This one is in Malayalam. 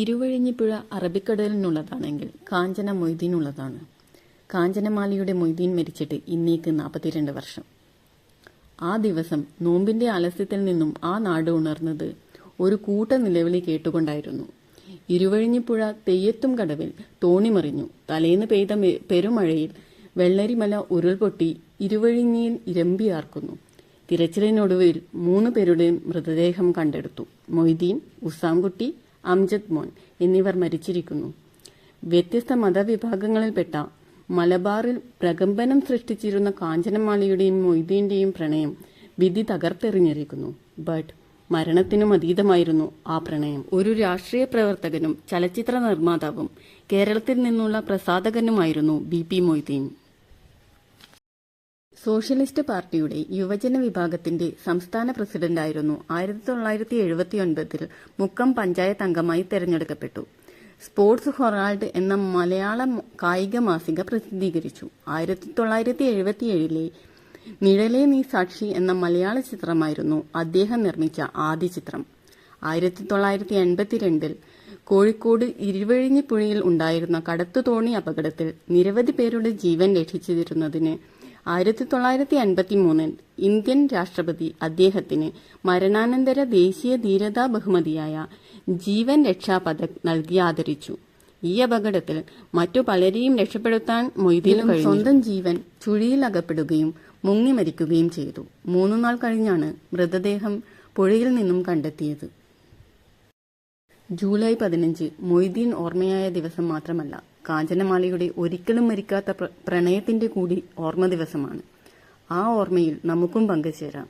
ഇരുവഴിഞ്ഞിപ്പുഴ അറബിക്കടലിനുള്ളതാണെങ്കിൽ കാഞ്ചന മൊയ്തീനുള്ളതാണ്. കാഞ്ചനമാലിയുടെ മൊയ്തീൻ മരിച്ചിട്ട് ഇന്നേക്ക് നാൽപ്പത്തിരണ്ട് വർഷം. ആ ദിവസം നോമ്പിന്റെ ആലസ്യത്തിൽ നിന്നും ആ നാട് ഉണർന്നത് ഒരു കൂട്ട നിലവിളി കേട്ടുകൊണ്ടായിരുന്നു. ഇരുവഴിഞ്ഞിപ്പുഴ തെയ്യത്തും കടവിൽ തോണിമറിഞ്ഞു തലേന്ന് പെയ്ത പെരുമഴയിൽ വെള്ളരിമല ഉരുൾപൊട്ടി ഇരുവഴിഞ്ഞിയിൽ ഇരമ്പിയാർക്കുന്നു തിരച്ചിലിനൊടുവിൽ മൂന്ന് പേരുടെയും മൃതദേഹം കണ്ടെടുത്തു. മൊയ്തീൻ ഉസാംകുട്ടി അംജദ് മോൻ എന്നിവർ മരിച്ചിരിക്കുന്നു. വ്യത്യസ്ത മതവിഭാഗങ്ങളിൽപ്പെട്ട മലബാറിൽ പ്രകമ്പനം സൃഷ്ടിച്ചിരുന്ന കാഞ്ചനമാലയുടെയും മൊയ്തീന്റെയും പ്രണയം വിധി തകർത്തെറിഞ്ഞിരിക്കുന്നു. ബട്ട് മരണത്തിനും അതീതമായിരുന്നു ആ പ്രണയം. ഒരു രാഷ്ട്രീയ പ്രവർത്തകനും ചലച്ചിത്ര നിർമ്മാതാവും കേരളത്തിൽ നിന്നുള്ള പ്രസാധകനുമായിരുന്നു ബി പി മൊയ്തീൻ. സോഷ്യലിസ്റ്റ് പാർട്ടിയുടെ യുവജന വിഭാഗത്തിന്റെ സംസ്ഥാന പ്രസിഡന്റായിരുന്നു. ആയിരത്തി തൊള്ളായിരത്തി എഴുപത്തിയൊൻപതിൽ മുക്കം പഞ്ചായത്ത് അംഗമായി തെരഞ്ഞെടുക്കപ്പെട്ടു. സ്പോർട്സ് ഹൊറാൾഡ് എന്ന മലയാള കായിക മാസിക പ്രസിദ്ധീകരിച്ചു. ആയിരത്തി തൊള്ളായിരത്തി എഴുപത്തിയേഴിലെ നിഴലേ നീ സാക്ഷി എന്ന മലയാള ചിത്രമായിരുന്നു അദ്ദേഹം നിർമ്മിച്ച ആദ്യ ചിത്രം. ആയിരത്തി തൊള്ളായിരത്തി എൺപത്തിരണ്ടിൽ കോഴിക്കോട് ഇരുവഴിഞ്ഞിപ്പുഴയിൽ ഉണ്ടായിരുന്ന കടത്തുതോണി അപകടത്തിൽ നിരവധി പേരുടെ ജീവൻ രക്ഷിച്ചിരുന്നതിന് ആയിരത്തി തൊള്ളായിരത്തി അൻപത്തി മൂന്നിൽ ഇന്ത്യൻ രാഷ്ട്രപതി അദ്ദേഹത്തിന് മരണാനന്തര ദേശീയ ധീരതാ ബഹുമതിയായ ജീവൻ രക്ഷാ പദക് നൽകി ആദരിച്ചു. ഈ അപകടത്തിൽ മറ്റു പലരെയും രക്ഷപ്പെടുത്താൻ മൊയ്തീനും സ്വന്തം ജീവൻ ചുഴിയിൽ അകപ്പെടുകയും മുങ്ങി മരിക്കുകയും ചെയ്തു. മൂന്നു നാൾ കഴിഞ്ഞാണ് മൃതദേഹം പുഴയിൽ നിന്നും കണ്ടെത്തിയത്. ജൂലൈ പതിനഞ്ച് മൊയ്തീൻ ഓർമ്മയായ ദിവസം മാത്രമല്ല കാഞ്ചനമാലയുടെ ഒരിക്കലും മരിക്കാത്ത പ്രണയത്തിന്റെ കൂടി ഓർമ്മ ദിവസമാണ്. ആ ഓർമ്മയിൽ നമുക്കും പങ്കുചേരാം.